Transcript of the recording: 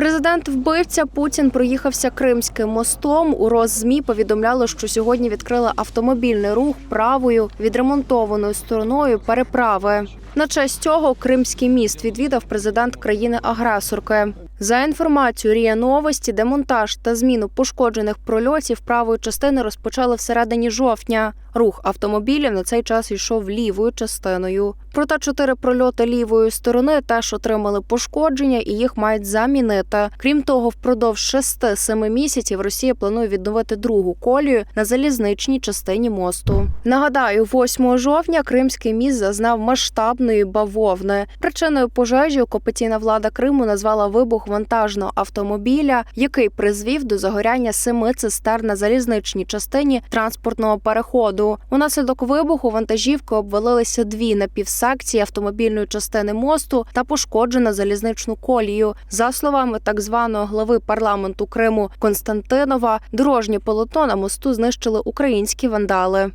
Президент вбивця Путін проїхався Кримським мостом. У Роззмі повідомляли, що сьогодні відкрили автомобільний рух правою відремонтованою стороною переправи. На честь цього Кримський міст відвідав президент країни-агресорки. За інформацією Рія Новості, демонтаж та зміну пошкоджених прольотів правої частини розпочали всередині жовтня. Рух автомобілів на цей час йшов лівою частиною. Проте чотири прольоти лівої сторони теж отримали пошкодження і їх мають замінити. Крім того, впродовж 6-7 місяців Росія планує відновити другу колію на залізничній частині мосту. Нагадаю, 8 жовтня Кримський міст зазнав масштабної бавовни. Причиною пожежі окупаційна влада Криму назвала вибух вантажного автомобіля, який призвів до загоряння семи цистерн на залізничній частині транспортного переходу. Унаслідок вибуху вантажівки обвалилися дві напівсекції автомобільної частини мосту та пошкоджено залізничну колію. За словами так званого глави парламенту Криму Константинова, дорожнє полотно на мосту знищили українські вандали.